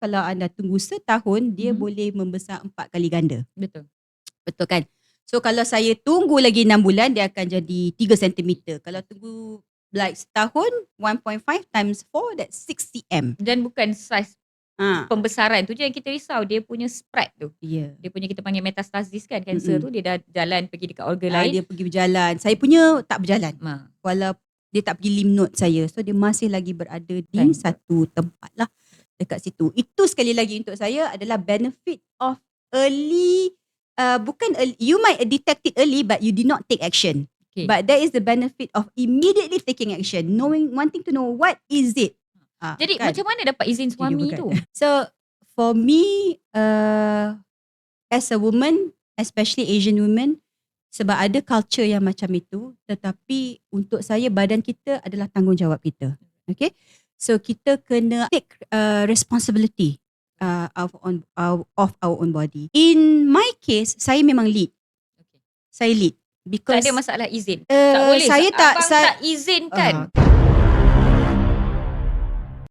kalau anda tunggu setahun dia Mhm. boleh membesar empat kali ganda. Betul. Betul kan? So kalau saya tunggu lagi 6 bulan dia akan jadi 3 cm. Kalau tunggu like setahun 1.5 times 4 that's 6 cm. Dan bukan saiz Ha. pembesaran tu je yang kita risau. Dia punya spread tu. Ya. Dia punya kita panggil metastasis kan. Kanser Mm-mm. tu dia dah jalan pergi dekat organ Ah, lain. dia pergi berjalan. Saya punya tak berjalan. Ma. Walau dia tak pergi lymph node saya. So dia masih lagi berada di Kan. satu tempat lah dekat situ. Itu sekali lagi untuk saya adalah benefit of early uh, bukan early, you might detect it early but you did not take action. Okay. But that is the benefit of immediately taking action, knowing wanting to know what is it. Ah, Jadi kan? macam mana dapat izin suami tu? So for me uh, as a woman, especially Asian women, sebab ada culture yang macam itu, tetapi untuk saya badan kita adalah tanggungjawab kita. Okay? So kita kena take uh, responsibility uh, of on of, of our own body. In my case, saya memang lead. Okay. Saya lead Tak because ada masalah izin. uh, tak boleh. saya tak Abang saya tak izinkan. Ah,